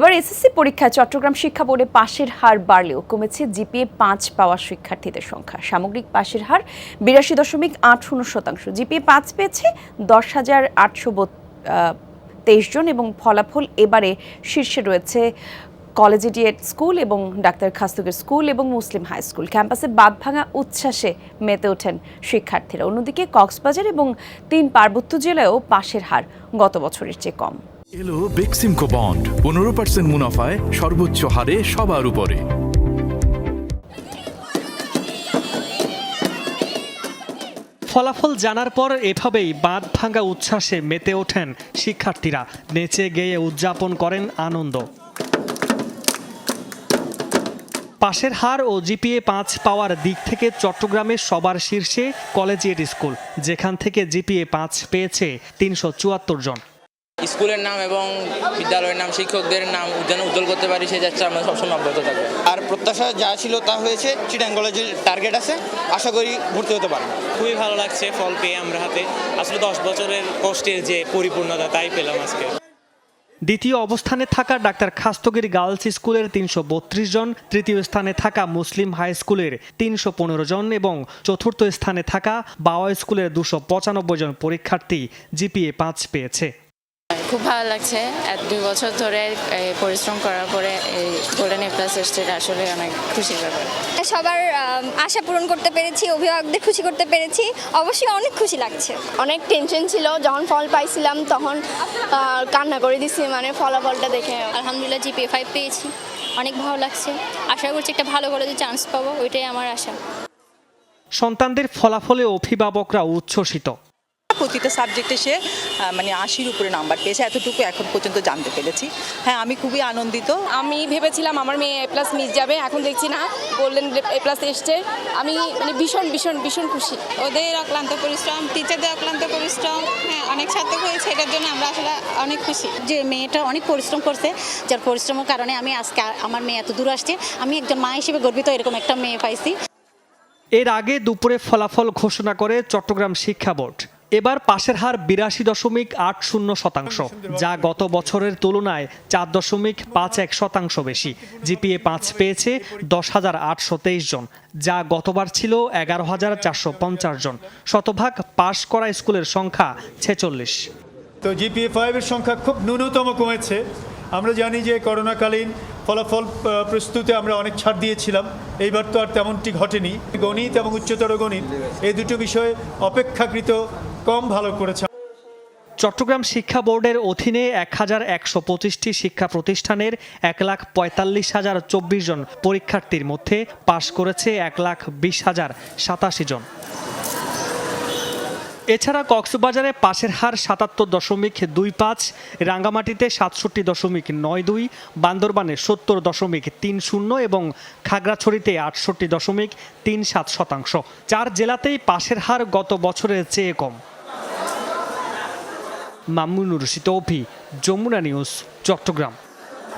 এবার এসএসসি পরীক্ষায় চট্টগ্রাম শিক্ষা বোর্ডে পাশের হার বাড়লেও কমেছে জিপিএ পাঁচ পাওয়া শিক্ষার্থীদের সংখ্যা। সামগ্রিক পাশের হার বিরাশি দশমিক আট শতাংশ। জিপিএ পাঁচ পেয়েছে দশ হাজার আটশো তেইশ জন এবং ফলাফল এবারে শীর্ষে রয়েছে কলেজিয়েট স্কুল এবং ডাক্তার খাস্তুকের স্কুল এবং মুসলিম হাই স্কুল। ক্যাম্পাসে বাদ ভাঙা উচ্ছ্বাসে মেতে ওঠেন শিক্ষার্থীরা। অন্যদিকে কক্সবাজার এবং তিন পার্বত্য জেলায়ও পাশের হার গত বছরের চেয়ে কম। এলো বেক্সিমকো বন্ড পনেরো পার্সেন্ট মুনাফায় সর্বোচ্চ হারে সবার উপরে। ফলাফল জানার পর এভাবেই বাঁধ ভাঙ্গা উচ্ছ্বাসে মেতে ওঠেন শিক্ষার্থীরা। নেচে গেয়ে উদযাপন করেন আনন্দ। পাশের হার ও জিপিএ পাঁচ পাওয়ার দিক থেকে চট্টগ্রামের সবার শীর্ষে কলেজিয়েট স্কুল, যেখান থেকে জিপিএ পাঁচ পেয়েছে তিনশো চুয়াত্তর জন। স্কুলের নাম এবং বিদ্যালয়ের নাম শিক্ষকদের নাম যেন উজ্জ্বল করতে পারি সেই যাত্রা আমরা সবসময় অব্যাহত থাকবে। আর প্রত্যাশা যা ছিল তা হয়েছে চিটাং কলেজের টার্গেট আছে আশা করি ভর্তি হতে পারব খুবই ভালো লাগছে ফল পেয়ে আমরা হাতে। আসলে দশ বছরের কষ্টের যে পরিপূর্ণতা তাই পেলাম আজকে। দ্বিতীয় অবস্থানে থাকা ডাক্তার খাস্তগির গার্লস স্কুলের তিনশো বত্রিশ জন তৃতীয় স্থানে থাকা মুসলিম হাই স্কুলের তিনশো পনেরো জন এবং চতুর্থ স্থানে থাকা বাওয়া স্কুলের দুশো পঁচানব্বই জন পরীক্ষার্থী জিপিএ পাঁচ পেয়েছে। খুব ভালো লাগছে। এক দুই বছর ধরে এই পরিশ্রম করার পরে এই গোল্ডেন এ প্লাস এসছে আসলে অনেক খুশির ব্যাপার। সবার আশা পূরণ করতে পেরেছি অভিভাবকদের খুশি করতে পেরেছি। অবশ্যই অনেক খুশি লাগছে। অনেক টেনশন ছিল যখন ফল পাইছিলাম তখন কান্না করে দিছি মানে ফলাফলটা দেখে। আলহামদুলিল্লাহ জিপিএ ফাইভ পেয়েছি। অনেক ভালো লাগছে। আশা করছি একটা ভালো কলেজে চান্স পাবো ওইটাই আমার আশা। সন্তানদের ফলাফলে অভিভাবকরা উচ্ছ্বসিত। প্রতিটা সাবজেক্টে সে মানে আশির উপরে নাম্বার পেয়েছে। এতটুকু এখন পর্যন্ত জানতে পেরেছি। হ্যাঁ আমি খুবই আনন্দিত। আমি ভেবেছিলাম আমার মেয়ে এ প্লাস মিস যাবে এখন দেখছি না গোল্ডেন এ প্লাস এসছে। আমি মানে ভীষণ ভীষণ ভীষণ খুশি। ওদের অক্লান্ত পরিশ্রম টিচারদের অক্লান্ত পরিশ্রম হ্যাঁ অনেক সার্থক হয়েছে এটার জন্য আমরা আসলে অনেক খুশি। যে মেয়েটা অনেক পরিশ্রম করছে যার পরিশ্রমের কারণে আমি আজকে আমার মেয়ে এত দূর আসছে। আমি একজন মা হিসেবে গর্বিত এরকম একটা মেয়ে পাইছি। এর আগে দুপুরে ফলাফল ঘোষণা করে চট্টগ্রাম শিক্ষা বোর্ড। এবার পাশের হার বিরাশি দশমিক আট শূন্য শতাংশ, যা গত বছরের তুলনায় চার দশমিক পাঁচ এক শতাংশ বেশি। জিপিএ পাঁচ পেয়েছে দশ হাজার আটশো তেইশ জন, যা গতবার ছিল এগারো হাজার চারশো পঞ্চাশ জন। শতভাগ পাশ করা স্কুলের সংখ্যা ছেচল্লিশ। তো জিপিএ ফাইভের সংখ্যা খুব ন্যূনতম কমেছে। আমরা জানি যে করোনাকালীন ফলাফল প্রস্তুতে আমরা অনেক ছাড় দিয়েছিলাম। এইবার তো আর তেমনটি ঘটেনি। গণিত এবং উচ্চতর গণিত, এই দুটো বিষয়ে অপেক্ষাকৃত কম ভালো করেছে। চট্টগ্রাম শিক্ষা বোর্ডের অধীনে এক হাজার একশো পঁচিশটি শিক্ষা প্রতিষ্ঠানের এক লাখ পঁয়তাল্লিশ হাজার চব্বিশ জন পরীক্ষার্থীর মধ্যে পাশ করেছে এক লাখ বিশ হাজার সাতাশি জন। এছাড়া কক্সবাজারে পাশের হার সাতাত্তর দশমিক দুই পাঁচ, রাঙ্গামাটিতে সাতষট্টি দশমিক নয় দুই, বান্দরবানে সত্তর দশমিক তিন শূন্য এবং খাগড়াছড়িতে আটষট্টি দশমিক তিন সাত শতাংশ। চার জেলাতেই পাশের হার গত বছরের চেয়ে কম। মামুনুর রশিদ অভি যমুনা নিউজ চট্টগ্রাম।